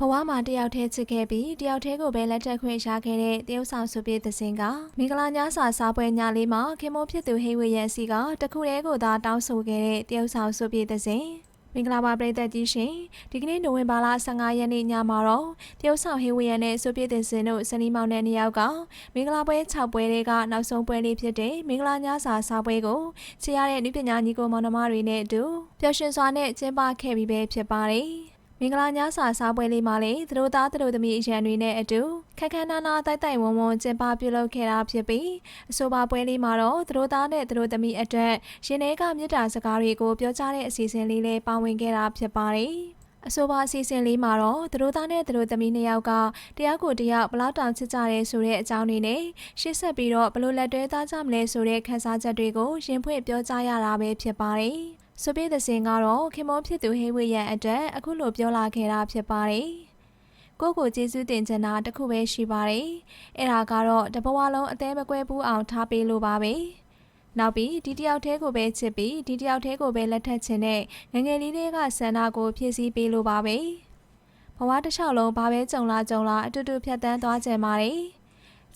ဘဝမှာတယောက်တည်းချစ်ခဲ့ပြီးတယောက်တည်းကိုပဲလက်ထပ်ခွင့်ရခဲ့တဲ့တရုတ်ဆောင်စုပြည့်သစင်ကမင်္ဂလာညစာစားပွဲညလေးမှာခင်မိုးဖြစ်သူဟိဝေရန်စီကတခုတည်းကိုသာတောင်းဆိုခဲ့တဲ့တရုတ်ဆောင်စုပြည့်သစင်မင်္ဂလာပါပရိသတ်ကြီးရှင်ဒီကနေ့နိုဝင်ဘာလ15ရက်နေ့ညမှာတော့တရုတ်ဆောင်ဟေဝရန်နဲ့စုပြည့်သစင်တို့စနီမောင်နဲ့နှစ်ယောက်ကမင်္ဂလာပွဲ6ပွဲတွေကနောက်ဆုံးပွဲလေးဖြစ်တဲ့မင်္ဂလာညစာစားပွဲကိုချီရတဲ့နုပညာညီကိုမောင်နှမတွေနဲ့အတူပျော်ရွှင်စွာနဲ့ကျင်းပခဲ့ပြီးပဲဖြစ်ပါတယ် မင်္ဂလာညစာစားပွဲလေးမှာလည်းသူတို့သားသူတို့သမီးအရန်တွေနဲ့အတူခက်ခန်းနာနာတိုက်တိုက်ဝုံဝုံကျင်းပပြုလုပ်ခဲ့တာဖြစ်ပြီးအဆိုပါပွဲလေးမှာတော့သူတို့သားနဲ့သူတို့သမီးအတွက်ရှင်ထဲကမြစ်တာစကားတွေကိုပြောကြားတဲ့အစီအစဉ်လေးလည်းပါဝင်ခဲ့တာဖြစ်ပါတယ်အဆိုပါအစီအစဉ်လေးမှာတော့သူတို့သားနဲ့သူတို့သမီးနှစ်ယောက်ကတရားကိုတရားဘလောက်တောင်ချစ်ကြရဲဆိုတဲ့အကြောင်းတွေနဲ့ရှေ့ဆက်ပြီးတော့ဘလို့လက်တွဲသားကြမလဲဆိုတဲ့ခန်းစားချက်တွေကိုရင်ဖွင့်ပြောကြားရတာပဲဖြစ်ပါတယ်။ ဆိုပြတဲ့စင်ကတော့ခင်မောဖြစ်သူဟိဝေရန်အတွက်အခုလိုပြောလာခဲ့တာဖြစ်ပါတယ်။ကိုယ့်ကိုကျေးဇူးတင်ချင်တာတစ်ခုပဲရှိပါတယ်။အဲ့ဒါကတော့တဘဝလုံးအသေးမကွဲဘူးအောင်ထားပေးလို့ပါပဲ။နောက်ပြီးဒီတယောက်တည်းကိုပဲချစ်ပြီးဒီတယောက်တည်းကိုပဲလက်ထပ်ချင်တဲ့ငယ်ငယ်လေးတွေကဆန္ဒကိုဖြည့်ဆည်းပေးလို့ပါပဲ။ဘဝတစ်လျှောက်လုံးဘာပဲကြုံလာကြုံလာအတူတူဖြတ်တန်းသွားကြပါတယ်။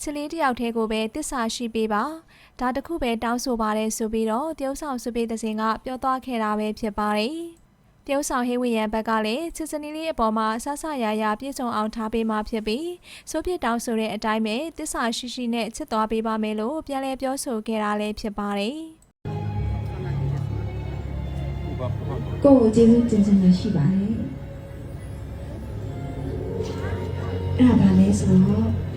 ချစ်လေးတယောက်တည်းကိုပဲတစ္ဆာရှိပေးပါ။ဒါတခုပဲတောင်းဆိုပါတယ်ဆိုပြီးတော့တရုတ်ဆောင်စုပေးတဲ့စဉ်ကပြောသွားခဲ့တာပဲဖြစ်ပါတယ်။တရုတ်ဆောင်ဟေးဝီရန်ဘက်ကလည်းချစ်စနီလေးအပေါ်မှာဆဆရာရာပြည့်စုံအောင်ထားပေးမှဖြစ်ပြီးဆိုပြတောင်းဆိုတဲ့အတိုင်းပဲတစ္ဆာရှိရှိနဲ့ချစ်သွားပေးပါမယ်လို့ပြန်လည်ပြောဆိုခဲ့တာလည်းဖြစ်ပါတယ်။ကိုယ့်ကိုကျေးဇူးတင်ချင်တာရှိပါတယ်အဲ့ဒါဘာလဲဆိုတော့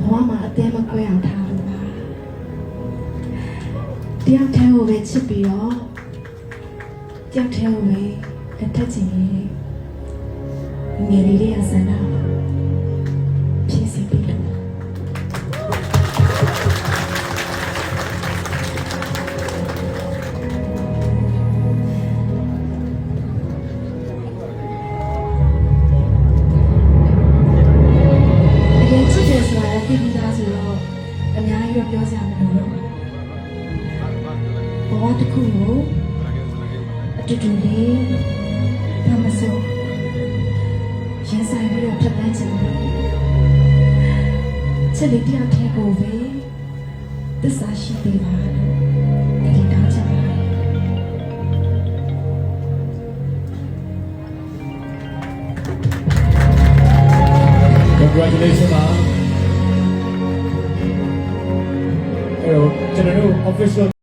ဘဝမှာအသေးမကွဲအောင်ထားလို့ပါတယောက်တည်းကိုပဲချစ်ပြီးတော့တယောက်တည်းကိုပဲလက်ထပ်ချင်ရဲ့ငယ်လေးလေးအစန္ဒဖြ အများကြီးတော့ပြောစရာမလိုတော့ဘူးဘဝတစ်ခုကိုအတူတူလေးဘာမဆိုရင်ဆိုင်ပြီးတော့ဖြတ်တန်းချင်တယ်ချစ်လေးတယောက်တည်းကိုပဲသစ္စာရှိပေးပါလို့ဒီတောင်းချင်ပါတယ် congratulations ပါ အဲ့တော့ကျွန်တော်တို့ official